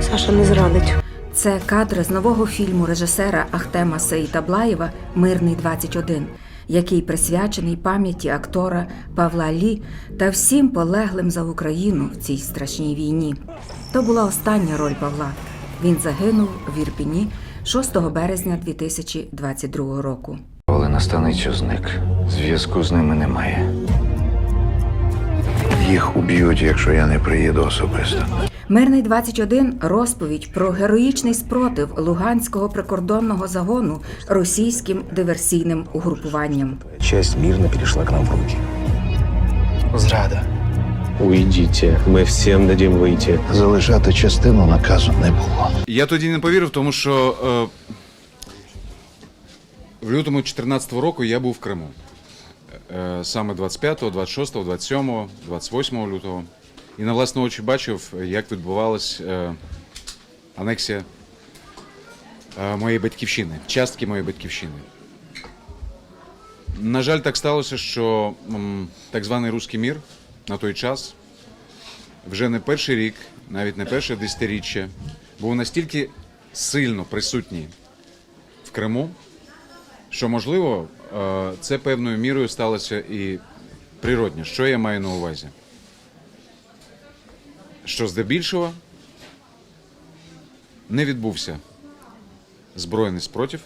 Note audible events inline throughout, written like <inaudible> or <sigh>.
Саша не зрадить. Це кадри з нового фільму режисера Ахтема Сеїтаблаєва Мирний 21, який присвячений пам'яті актора Павла Лі та всім полеглим за Україну в цій страшній війні. То була остання роль Павла. Він загинув в Ірпіні 6 березня 2022 року. Коли на станицю зник, зв'язку з ними немає. Їх уб'ють, якщо я не приїду особисто. Мирний 21 розповідь про героїчний спротив Луганського прикордонного загону російським диверсійним угрупуванням. Часть мирно перешла к нам в руки. Зрада. Уйдите, мы всем дадим выйти. Залишати частину наказу не було. Я тоді не повірив, тому що е, в лютому 2014 року я був в Криму. Е, саме 25, 26, 27, 28 лютого. І на власні очі бачив, як відбувалась е, анексія е, моєї батьківщини, частки моєї батьківщини. На жаль, так сталося, що так званий руський мір на той час вже не перший рік, навіть не перше десятиріччя, був настільки сильно присутній в Криму, що, можливо, е, це певною мірою сталося і природньо. Що я маю на увазі? Що здебільшого не відбувся збройний спротив,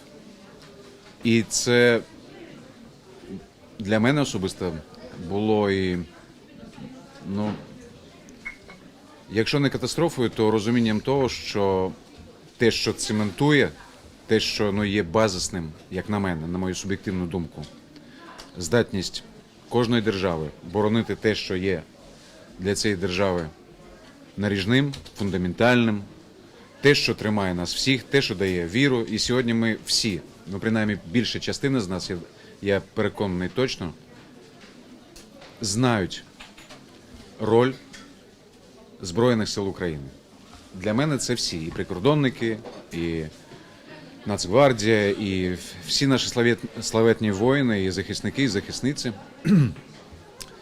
і це для мене особисто було і, ну, якщо не катастрофою, то розумінням того, що те, що цементує, те, що ну, є базисним, як на мене, на мою суб'єктивну думку, здатність кожної держави боронити те, що є для цієї держави наріжним, фундаментальним, те, що тримає нас всіх, те, що дає віру. І сьогодні ми всі, ну принаймні більша частина з нас, я, я переконаний точно, знають роль Збройних сил України. Для мене це всі і прикордонники, і Нацгвардія, і всі наші славетні воїни, і захисники, і захисниці. <clears throat>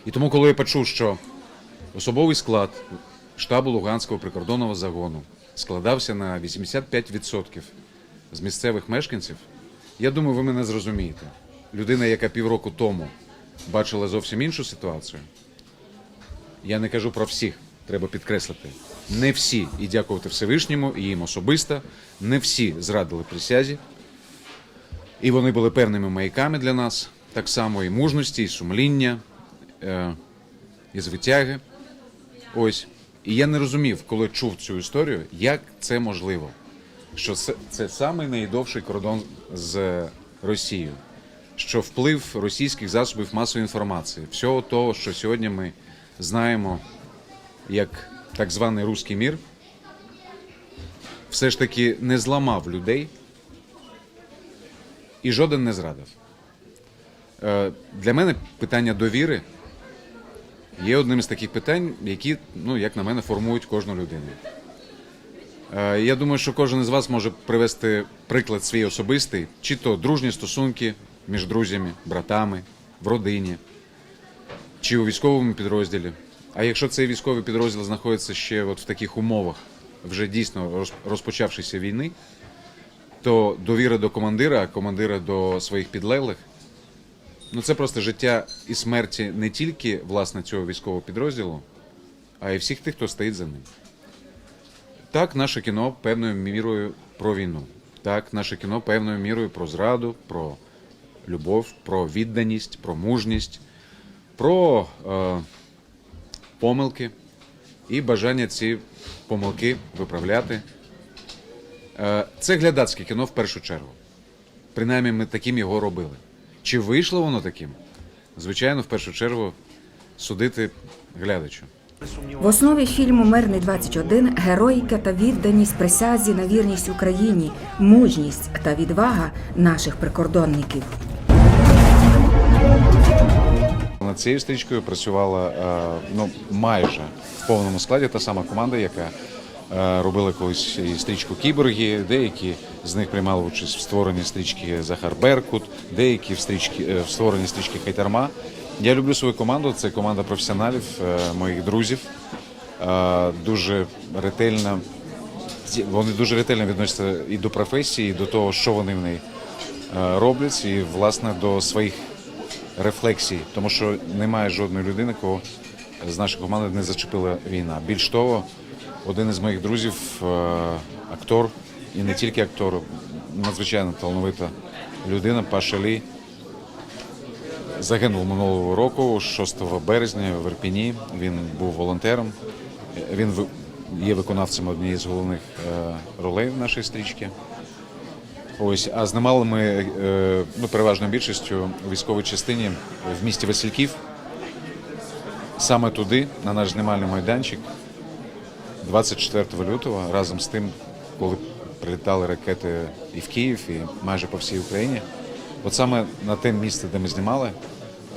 І тому, коли я почув, що особовий склад штабу Луганського прикордонного загону складався на 85% з місцевих мешканців, я думаю, ви мене зрозумієте. Людина, яка півроку тому бачила зовсім іншу ситуацію, я не кажу про всіх, треба підкреслити. Не всі, і дякувати Всевишньому, і їм особисто, не всі зрадили присязі. І вони були певними маяками для нас, так само і мужності, і сумління, е, і звитяги. Ось. І я не розумів, коли чув цю історію, як це можливо. Що це, це самий найдовший кордон з Росією, що вплив російських засобів масової інформації, всього того, що сьогодні ми знаємо як так званий руський мір, все ж таки не зламав людей і жоден не зрадив. Е, Для мене питання довіри є одним з таких питань, які, ну, як на мене, формують кожну людину. Е, Я думаю, що кожен із вас може привести приклад свій особистий, чи то дружні стосунки між друзями, братами, в родині, чи у військовому підрозділі. А якщо цей військовий підрозділ знаходиться ще от в таких умовах, вже дійсно розпочавшися війни, то довіра до командира, командира до своїх підлеглих Ну, це просто життя і смерті не тільки власне цього військового підрозділу, а й всіх тих, хто стоїть за ним. Так, наше кіно певною мірою про війну. Так, наше кіно певною мірою про зраду, про любов, про відданість, про мужність, про е, помилки і бажання ці помилки виправляти. Е, це глядацьке кіно в першу чергу. Принаймні, ми таким його робили. Чи вийшло воно таким? Звичайно, в першу чергу судити глядачу. В основі фільму Мирний 21 героїка та відданість присязі на вірність Україні, мужність та відвага наших прикордонників. Над цією стрічкою працювала е, ну, майже в повному складі та сама команда, яка робили колись і стрічку Кіборги, деякі з них приймали участь в створенні стрічки Захар Беркут, деякі в, стрічки, е, в створенні стрічки Хайтарма. Я люблю свою команду, це команда професіоналів, е, моїх друзів. Е, Дуже ретельно вони дуже ретельно відносяться і до професії, і до того, що вони в неї е, роблять, і власне до своїх рефлексій, тому що немає жодної людини, кого з нашої команди не зачепила війна. Більш того, один із моїх друзів, е, актор, і не тільки актор, надзвичайно талановита людина, Паша Лі, загинув минулого року, 6 березня в Ірпіні. Він був волонтером. Він є виконавцем однієї з головних е, ролей в нашій стрічці. Ось, а знімали ми е, ну, переважною більшістю у військовій частині в місті Васильків. Саме туди, на наш знімальний майданчик, 24 лютого, разом з тим, коли прилітали ракети і в Київ, і майже по всій Україні. От саме на те місце, де ми знімали,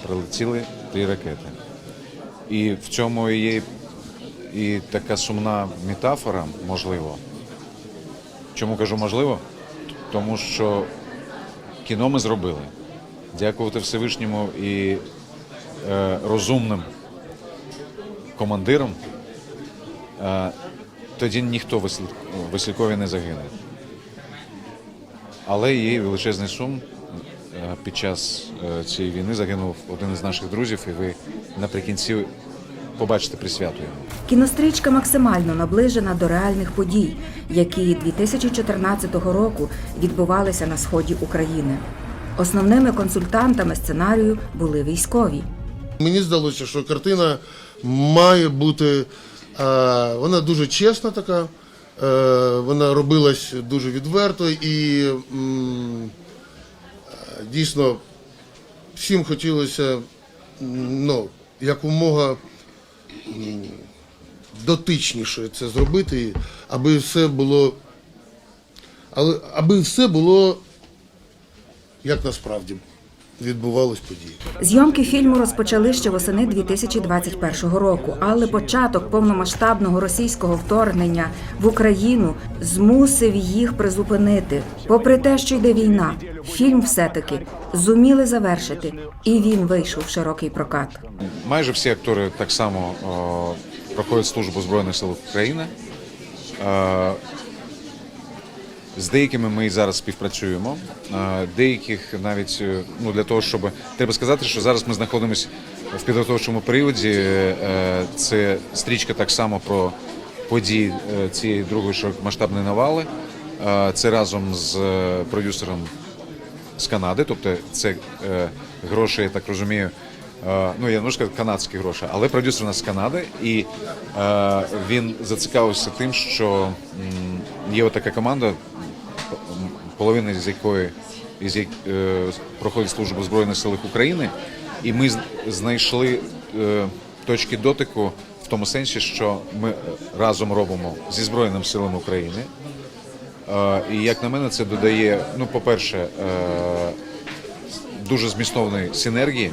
прилетіли три ракети. І в цьому є і така сумна метафора, можливо. Чому кажу можливо? Тому що кіно ми зробили. Дякувати Всевишньому і е, розумним командирам. Е, тоді ніхто в Василькові не загине. Але є величезний сум. Е, Під час е, цієї війни загинув один із наших друзів, і ви наприкінці побачите присвяту йому. Кінострічка максимально наближена до реальних подій, які 2014 року відбувалися на сході України. Основними консультантами сценарію були військові. Мені здалося, що картина має бути. Е, Вона дуже чесна така, е, вона робилась дуже відверто і дійсно всім хотілося ну, якомога дотичніше це зробити, аби все було. Але аби все було як насправді відбувалось події. Зйомки фільму розпочали ще восени 2021 року, але початок повномасштабного російського вторгнення в Україну змусив їх призупинити. Попри те, що йде війна, фільм все-таки зуміли завершити, і він вийшов в широкий прокат. Майже всі актори так само о, проходять службу Збройних силах України. З деякими ми зараз співпрацюємо. Е, Деяких навіть е, ну, для того, щоб треба сказати, що зараз ми знаходимося в підготовчому періоді. Е, Це стрічка так само про події цієї другої широкомасштабної навали. Це разом з продюсером з Канади, тобто це гроші, я так розумію. Ну, я не можу сказати канадські гроші, але продюсер у нас з Канади, і е, він зацікавився тим, що є така команда, половина з якої із як, е, проходить службу Збройних силах України, і ми знайшли е, точки дотику в тому сенсі, що ми е, разом робимо зі Збройними силами України. Е, І як на мене, це додає, ну, по-перше, е, дуже змістовної синергії.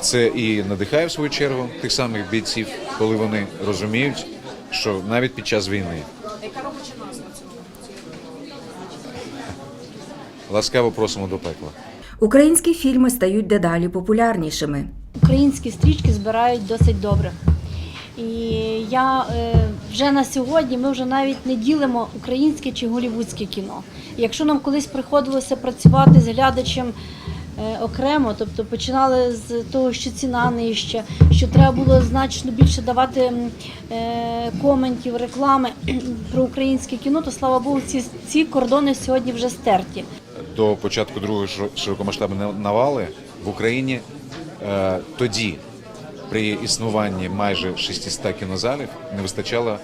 Це і надихає в свою чергу тих самих бійців, коли вони розуміють, що навіть під час війни. Ласкаво просимо до пекла. Українські фільми стають дедалі популярнішими. Українські стрічки збирають досить добре. І я е, вже на сьогодні ми вже навіть не ділимо українське чи голівудське кіно. Якщо нам колись приходилося працювати з глядачем е, окремо, тобто починали з того, що ціна нижча, що треба було значно більше давати е, коментів, реклами про українське кіно, то слава Богу, ці, ці кордони сьогодні вже стерті. До початку другої широ- широкомасштабної навали в Україні е, тоді, при існуванні майже 600 кінозалів, не вистачало,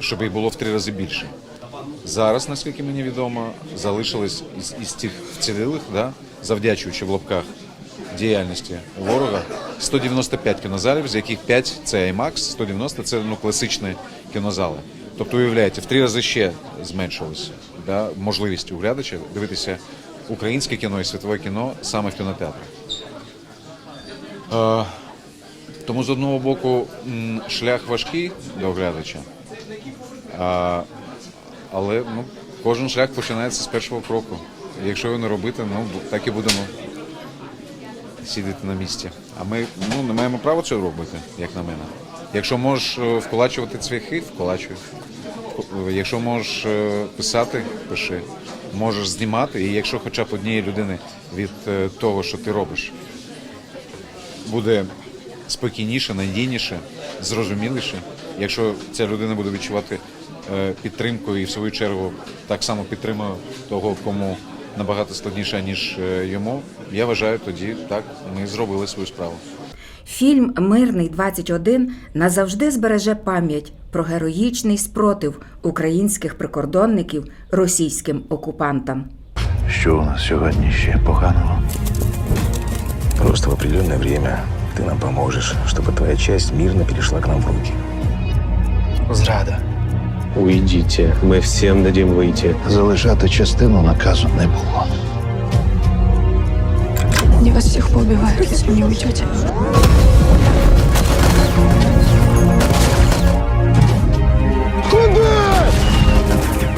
щоб їх було в три рази більше. Зараз, наскільки мені відомо, залишилось із, із тих вцілілих, да, завдячуючи в лапках діяльності ворога, 195 кінозалів, з яких 5 – це IMAX, 190 – це ну, класичні кінозали. Тобто, уявляєте, в три рази ще зменшилась да, можливість у глядача дивитися українське кіно і світове кіно саме в кінотеатрах. Е, тому з одного боку шлях важкий до глядача, А, але ну, кожен шлях починається з першого кроку. Якщо його не робити, ну так і будемо сидіти на місці. А ми ну, не маємо права цього робити, як на мене. Якщо можеш е, вколачувати цвяхи, вколачуй. Якщо можеш е, писати, пиши. Можеш знімати, і якщо хоча б однієї людини від е, того, що ти робиш, буде спокійніше, надійніше, зрозуміліше. Якщо ця людина буде відчувати е, підтримку і в свою чергу так само підтримує того, кому набагато складніше, ніж е, йому, я вважаю, тоді так ми зробили свою справу. Фільм Мирний 21 назавжди збереже пам'ять про героїчний спротив українських прикордонників російським окупантам. Що у нас сьогодні ще поганого? Просто в определенное время ты нам поможешь, чтобы твоя часть мирно перешла к нам в руки. Зрада. Уйдите, мы всем дадим выйти. Залишати частину наказу не було. Вас всех поубивают, если не уйдете.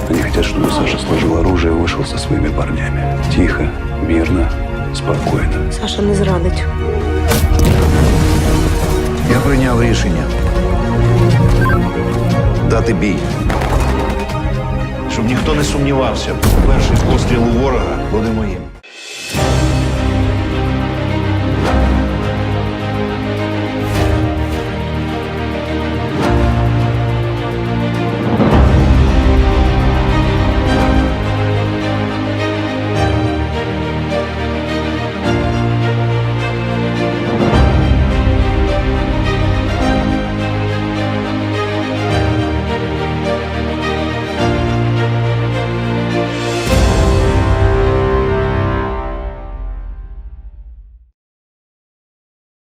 Они хотят, чтобы Саша сложил оружие и вышел со своими парнями. Тихо, мирно, спокойно. Саша не зрадить. Я прийняв рішення. Дати бій. Щоб ніхто не сумнівався, перший постріл у ворога буде моїм.